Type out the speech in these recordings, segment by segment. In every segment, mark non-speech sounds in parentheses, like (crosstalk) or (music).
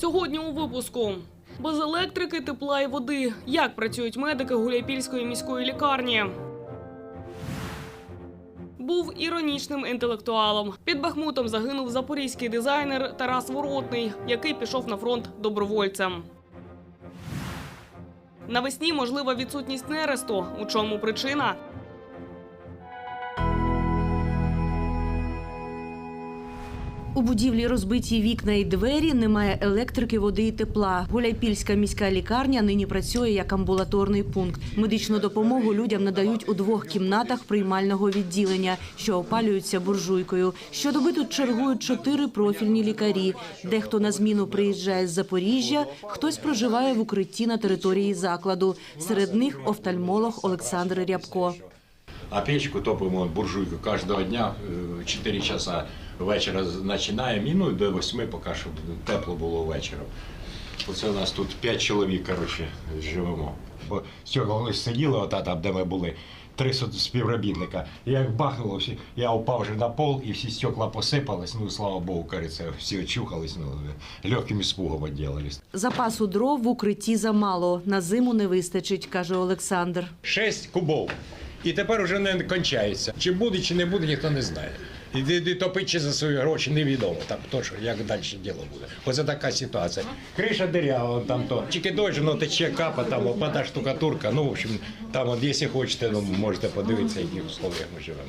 Сьогодні у випуску. Без електрики, тепла і води. Як працюють медики Гуляйпільської міської лікарні? Був іронічним інтелектуалом. Під Бахмутом загинув запорізький дизайнер Тарас Воротний, який пішов на фронт добровольцем. Навесні можлива відсутність нересту. У чому причина? У будівлі розбиті вікна і двері, немає електрики, води і тепла. Гуляйпільська міська лікарня нині працює як амбулаторний пункт. Медичну допомогу людям надають у двох кімнатах приймального відділення, що опалюються буржуйкою. Щодоби тут чергують чотири профільні лікарі. Дехто на зміну приїжджає з Запоріжжя, хтось проживає в укритті на території закладу. Серед них офтальмолог Олександр Рябко. А печку топимо буржуйку кожного дня, е, 4 часа вечора починаємо і ну, до 8, поки щоб тепло було вечором. Оце у нас тут 5 чоловік, коротше, живемо. Бо коли сиділи, ота там, де ми були, три співробітника. І Як бахнуло, всі, я упав вже на пол і всі стекла посипались. Ну, слава Богу, кажеться, всі очухались, ну, легким іспугом відділились. Запасу дров в укритті замало. На зиму не вистачить, каже Олександр. 6 кубов. І тепер вже не кончається. Чи буде, чи не буде, ніхто не знає. І, і, і за свої гроші невідомо. Там то, що як далі діло буде. Оце така ситуація. Криша дирява, там то. Тільки дощ, воно тече капа, там опада штукатурка. Ну, в общем, там, от, якщо хочете, ну, можете подивитися, яких условиях ми живемо.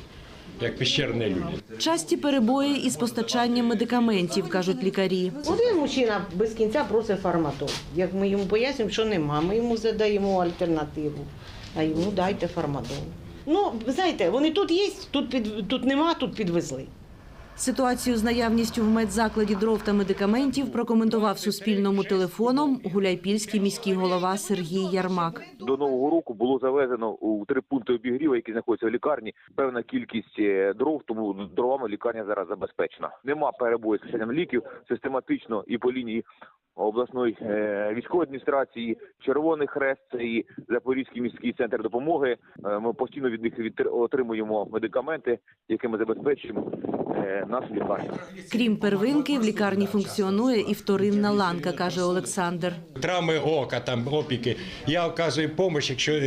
Як пещерні люди. Часті перебої із постачанням медикаментів, кажуть лікарі. Один мужчина без кінця просить фарматон. Як ми йому пояснюємо, що нема, ми йому задаємо альтернативу. А йому дайте фармадон. Ну, знаєте, вони тут є, тут, під, тут нема, тут підвезли. Ситуацію з наявністю в медзакладі дров та медикаментів прокоментував суспільному телефоном гуляйпільський міський голова Сергій Ярмак. До нового року було завезено у три пункти обігріву, які знаходяться в лікарні. Певна кількість е, дров, тому дровами лікарня зараз забезпечена. Нема перебою з ліків систематично і по лінії обласної е, військової адміністрації, Червоний Хрест і Запорізький міський центр допомоги. Е, ми постійно від них отримуємо медикаменти, якими забезпечуємо Крім первинки, в лікарні функціонує і вторинна ланка, каже Олександр. Травми ока, там опіки. Я оказую допомогу, якщо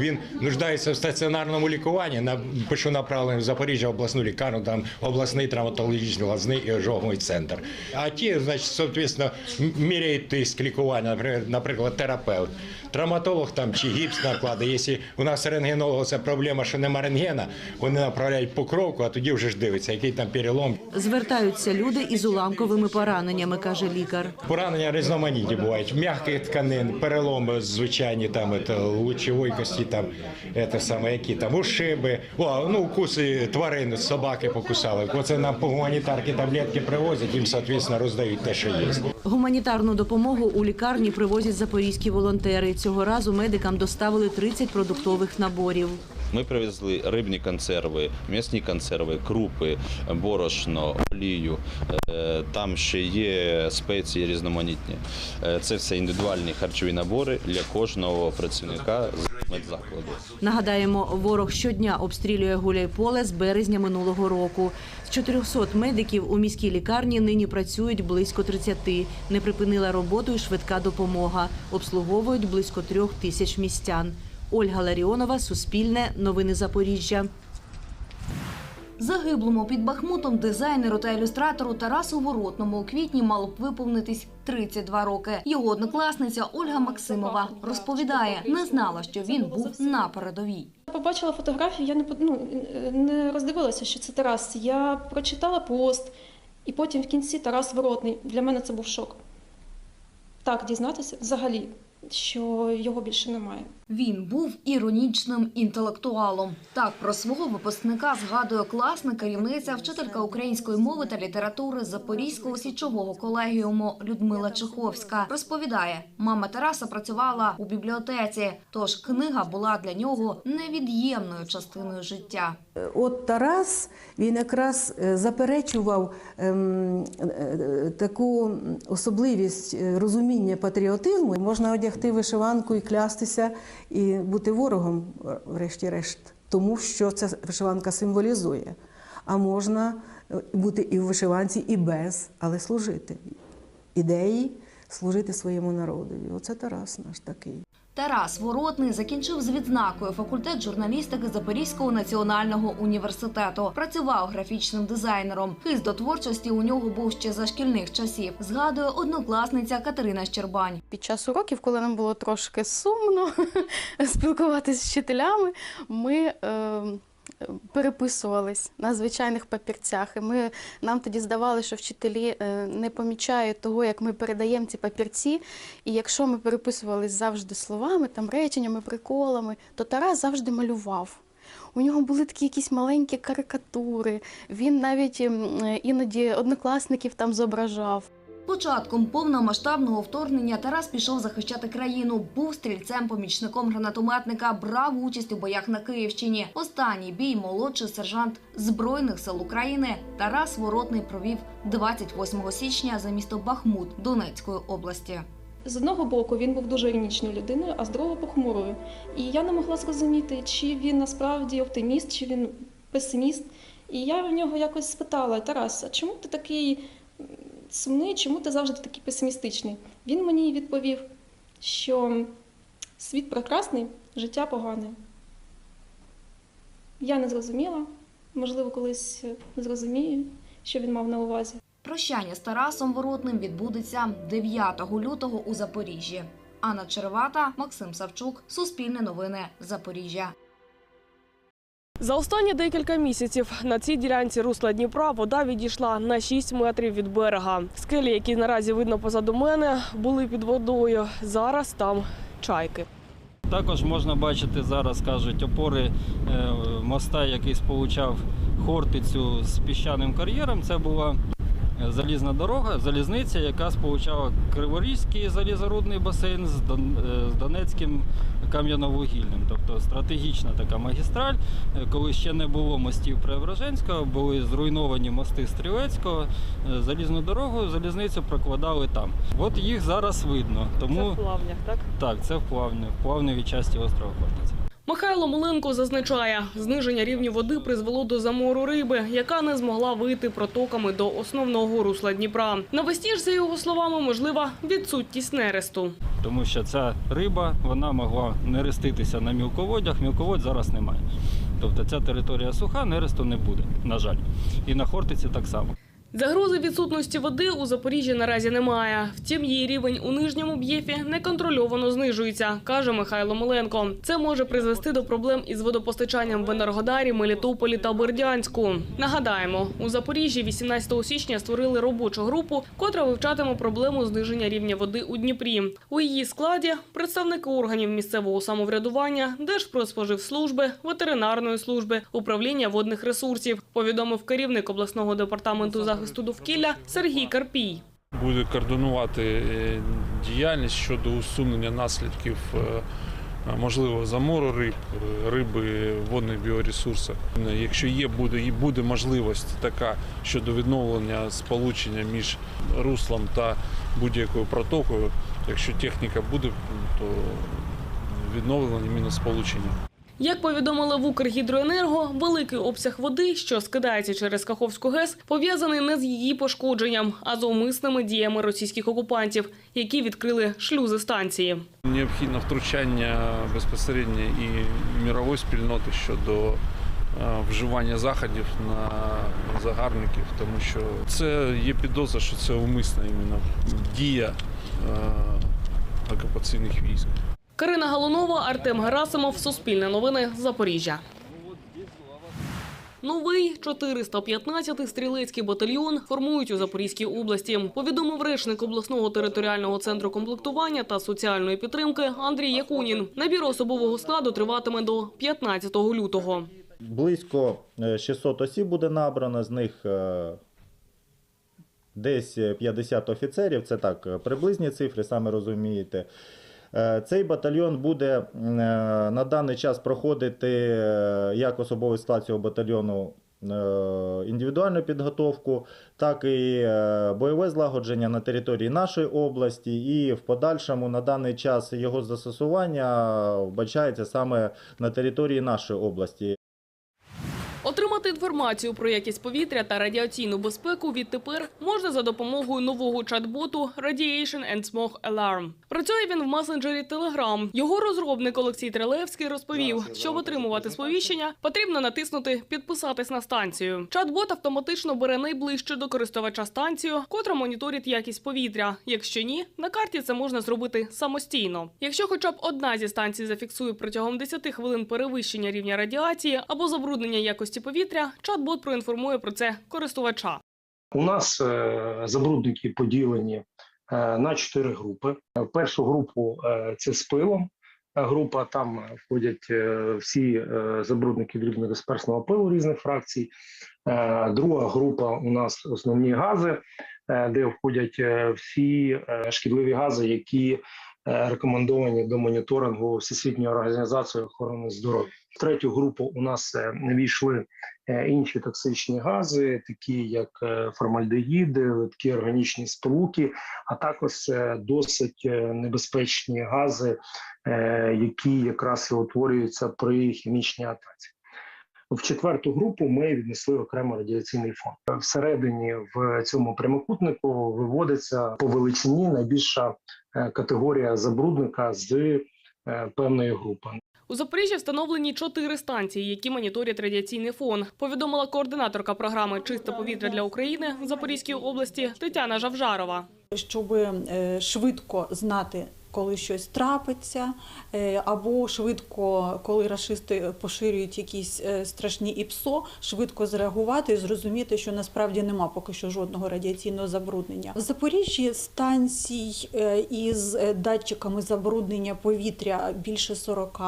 він нуждається в стаціонарному лікуванні, пишу направлення в Запоріжжя обласну лікарню, там обласний травматологічний глазний і ожоговий центр. А ті, значить, соответственно, міряють тиск лікування, наприклад, наприклад, терапевт. Травматолог там чи гіпс накладає. Якщо у нас рентгенолог це проблема, що нема рентгена, вони направляють покровку, а тоді вже ж дивиться, який там перелом. Звертаються люди із уламковими пораненнями, каже лікар. Поранення різноманітні бувають. М'яких тканин, переломи звичайні, там это, лучової кості, там это саме, які там ушиби. О, ну укуси тварин, собаки покусали. Оце нам по гуманітарки таблетки привозять, їм, соответственно, роздають те, що є. Гуманітарну допомогу у лікарні привозять запорізькі волонтери. Цього разу медикам доставили 30 продуктових наборів. Ми привезли рибні консерви, м'ясні консерви, крупи, борошно, олію. Е, Там ще є спеції різноманітні. Е, Це все індивідуальні харчові набори для кожного працівника з медзакладу. Нагадаємо, ворог щодня обстрілює Гуляйполе з березня минулого року. З 400 медиків у міській лікарні нині працюють близько 30. Не припинила роботу і швидка допомога. Обслуговують близько трьох тисяч містян. Ольга Ларіонова, Суспільне, Новини Запоріжжя. Загиблому під Бахмутом дизайнеру та ілюстратору Тарасу Воротному у квітні мало б виповнитись 32 роки. Його однокласниця Ольга Максимова розповідає, не знала, що він був на передовій. Побачила фотографію, я не ну, не роздивилася, що це Тарас. Я прочитала пост, і потім в кінці Тарас Воротний. Для мене це був шок. Так, дізнатися взагалі, що його більше немає. Він був іронічним інтелектуалом. Так про свого випускника згадує класна керівниця, вчителька української мови та літератури Запорізького січового колегіуму Людмила Чеховська. Розповідає, мама Тараса працювала у бібліотеці, тож книга була для нього невід'ємною частиною життя. От Тарас він якраз е, заперечував ем, е, таку особливість е, розуміння патріотизму. Можна одягти вишиванку і клястися, і бути ворогом, е, врешті-решт, тому що ця вишиванка символізує. А можна е, бути і в вишиванці, і без, але служити ідеї служити своєму народові. Оце Тарас наш такий. Тарас Воротний закінчив з відзнакою факультет журналістики Запорізького національного університету. Працював графічним дизайнером. Хист до творчості у нього був ще за шкільних часів. Згадує однокласниця Катерина Щербань. Під час уроків, коли нам було трошки сумно (laughs) спілкуватися з вчителями, ми е, переписувались на звичайних папірцях. І ми, нам тоді здавали, що вчителі е, не помічають того, як ми передаємо ці папірці. І якщо ми переписувались завжди словами, там реченнями, приколами, то Тарас завжди малював. У нього були такі якісь маленькі карикатури. Він навіть е, іноді однокласників там зображав. Початком повномасштабного вторгнення Тарас пішов захищати країну. Був стрільцем-помічником гранатометника, брав участь у боях на Київщині. Останній бій молодший сержант Збройних сил України Тарас Воротний провів 28 січня за місто Бахмут Донецької області. З одного боку він був дуже іронічною людиною, а з другого похмурою. І я не могла зрозуміти, чи він насправді оптиміст, чи він песиміст. І я в нього якось спитала: Тарас, а чому ти такий сумний, чому ти завжди такий песимістичний? Він мені відповів, що світ прекрасний, життя погане. Я не зрозуміла, можливо, колись зрозумію, що він мав на увазі. Прощання з Тарасом Воротним відбудеться 9 лютого у Запоріжжі. Анна Черевата, Максим Савчук, Суспільне новини, Запоріжжя. За останні декілька місяців на цій ділянці русла Дніпра вода відійшла на 6 метрів від берега. Скелі, які наразі видно позаду мене, були під водою. Зараз там чайки. Також можна бачити зараз, кажуть, опори е, моста, який сполучав Хортицю з піщаним кар'єром. Це була залізна дорога, залізниця, яка сполучала Криворізький залізорудний басейн з е, Донецьким кам'яновугільним. Тобто стратегічна така магістраль. Е, Коли ще не було мостів Преображенського, були зруйновані мости Стрілецького, е, залізну дорогу, залізницю прокладали там. От їх зараз видно. Тому Це в плавнях, так? так, це в плавні, в плавневій часті острова Хортиця. Михайло Муленко зазначає, зниження рівня води призвело до замору риби, яка не змогла вийти протоками до основного русла Дніпра. Навесні ж, за його словами, можлива відсутність нересту. Тому що ця риба вона могла нереститися на мілководях, мілководь зараз немає. Тобто ця територія суха, нересту не буде, на жаль. І на Хортиці так само. Загрози відсутності води у Запоріжжі наразі немає. Втім, її рівень у нижньому б'єфі неконтрольовано знижується, каже Михайло Миленко. Це може призвести до проблем із водопостачанням в Енергодарі, Мелітополі та Бердянську. Нагадаємо, у Запоріжжі 18 січня створили робочу групу, котра вивчатиме проблему зниження рівня води у Дніпрі. У її складі представники органів місцевого самоврядування, Держпродспоживслужби, ветеринарної служби, управління водних ресурсів. Повідомив керівник обласного департаменту захисту довкілля Сергій Карпій. буде координувати е, діяльність щодо усунення наслідків е, можливо замору риб, е, риби, водних біоресурсів. Якщо є, буде і буде можливість така щодо відновлення сполучення між руслом та будь-якою протокою. Якщо техніка буде, то відновлення мінус сполучення. Як повідомили в Укргідроенерго, великий обсяг води, що скидається через Каховську ГЕС, пов'язаний не з її пошкодженням, а з умисними діями російських окупантів, які відкрили шлюзи станції. Необхідне втручання безпосередньо і мірової спільноти щодо е, вживання заходів на загарбників, тому що це є підозра, що це умисна іменно дія е, окупаційних військ. Карина Галунова, Артем Герасимов, Суспільне новини, Запоріжжя. Новий 415-й стрілецький батальйон формують у Запорізькій області. Повідомив речник обласного територіального центру комплектування та соціальної підтримки Андрій Якунін. Набір особового складу триватиме до 15 лютого. Близько е, 600 осіб буде набрано, з них е, десь 50 офіцерів. Це так, е, приблизні цифри, саме розумієте. Е, Цей батальйон буде е, на даний час проходити е, як особовий склад цього батальйону індивідуальну підготовку, так і бойове злагодження на території нашої області. І в подальшому на даний час його застосування вбачається саме на території нашої області. Інформацію про якість повітря та радіаційну безпеку відтепер можна за допомогою нового чат-боту Radiation and Smog Alarm. Працює він в месенджері Telegram. Його розробник Олексій Трелевський розповів, щоб отримувати сповіщення, потрібно натиснути «Підписатись на станцію». Чат-бот автоматично бере найближче до користувача станцію, котра моніторить якість повітря. Якщо ні, на карті це можна зробити самостійно. Якщо хоча б одна зі станцій зафіксує протягом 10 хвилин перевищення рівня радіації або забруднення якості повітря, чат-бот проінформує про це користувача. У нас е, забрудники поділені е, на чотири групи. Першу групу е, це з пилом. Група там входять всі забрудники дрібнодисперсного пилу різних фракцій. Друга група у нас основні гази, де входять всі шкідливі гази, які рекомендовані до моніторингу Всесвітньої організації охорони здоров'я. В третю групу у нас е, війшли е, інші токсичні гази, такі як е, формальдегіди, липкі органічні сполуки, а також досить небезпечні гази, які якраз і утворюються при хімічній атаці. В четверту групу ми віднесли окремо радіаційний фон. Всередині в цьому прямокутнику виводиться по величині найбільша категорія забрудника з певної групи. У Запоріжжі встановлені чотири станції, які моніторять радіаційний фон. Повідомила координаторка програми Чисте повітря для України в Запорізькій області Тетяна Жавжарова. щоб е, швидко знати, коли щось трапиться, е, або швидко, коли рашисти поширюють якісь е, страшні ІПСО, швидко зреагувати і зрозуміти, що насправді нема поки що жодного радіаційного забруднення. В Запоріжжі станцій е, із датчиками забруднення повітря більше 40,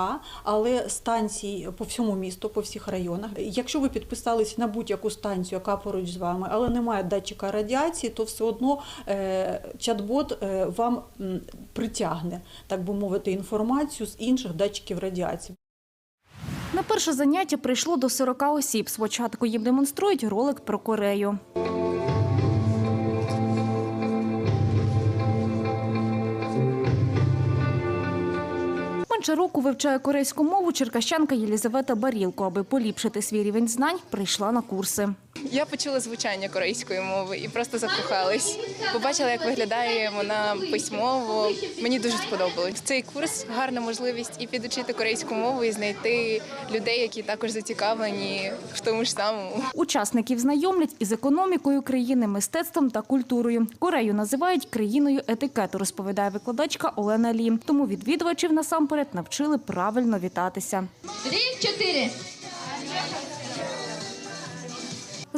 але станцій по всьому місту, по всіх районах. Якщо ви підписались на будь-яку станцію, яка поруч з вами, але немає датчика радіації, то все одно чат-бот вам м, притягне, так би мовити, інформацію з інших датчиків радіації. На перше заняття прийшло до 40 осіб. Спочатку їм демонструють ролик про Корею. Менше року вивчає корейську мову черкащанка Єлізавета Барілко. Аби поліпшити свій рівень знань, прийшла на курси. Я почула звучання корейської мови і просто закохалась. Побачила, як виглядає вона письмово. Мені дуже сподобалось. Цей курс гарна можливість і підучити корейську мову, і знайти людей, які також зацікавлені в тому ж самому. Учасників знайомлять із економікою країни, мистецтвом та культурою. Корею називають країною етикету, розповідає викладачка Олена Лі. Тому відвідувачів насамперед навчили правильно вітатися. Три, чотири.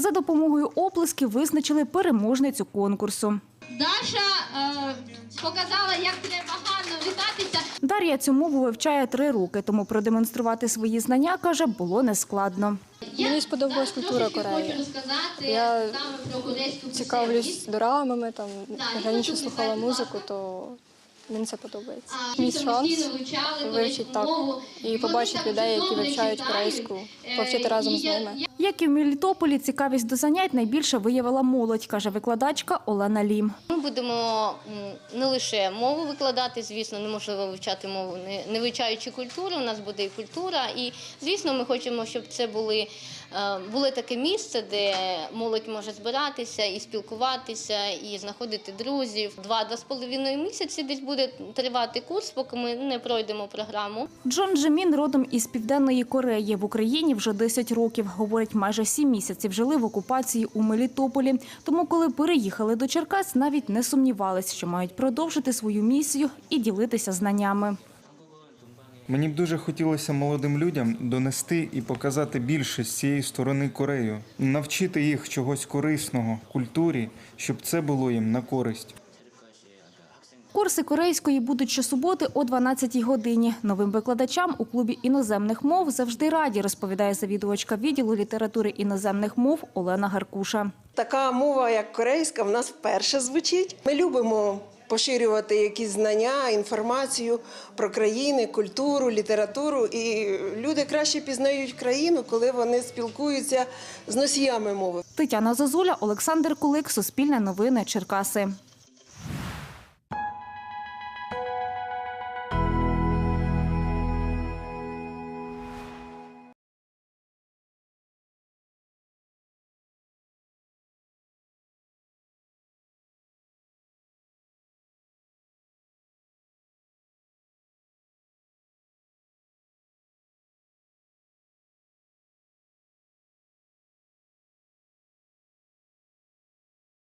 За допомогою оплесків визначили переможницю конкурсу. Даша е, показала, як треба гарно вітатися. Дар'я цю мову вивчає три роки, тому продемонструвати свої знання, каже, було нескладно. Мені сподобалась культура Кореї. Я цікавлюсь дорамами, там раніше слухала музику, то мені це подобається. Мій шанс вивчити так і побачити людей, які вивчають корейську, повчити разом з ними. Як і в Мілітополі, цікавість до занять найбільше виявила молодь, каже викладачка Олена Лім. Ми будемо не лише мову викладати, звісно, неможливо вивчати мову, не, вивчаючи культуру. У нас буде і культура. І звісно, ми хочемо, щоб це були було таке місце, де молодь може збиратися і спілкуватися, і знаходити друзів. Два-два з половиною місяці десь буде тривати курс, поки ми не пройдемо програму. Джон Джемін родом із Південної Кореї. В Україні вже 10 років. Говорить, майже 7 місяців жили в окупації у Мелітополі. Тому, коли переїхали до Черкас, навіть не сумнівались, що мають продовжити свою місію і ділитися знаннями. Мені б дуже хотілося молодим людям донести і показати більше з цієї сторони Корею, навчити їх чогось корисного, культурі, щоб це було їм на користь. Курси корейської будуть щосуботи о 12-й годині. Новим викладачам у клубі іноземних мов завжди раді, розповідає завідувачка відділу літератури іноземних мов Олена Гаркуша. Така мова, як корейська, в нас вперше звучить. Ми любимо поширювати якісь знання, інформацію про країни, культуру, літературу. І люди краще пізнають країну, коли вони спілкуються з носіями мови. Тетяна Зозуля, Олександр Кулик, Суспільне новини, Черкаси.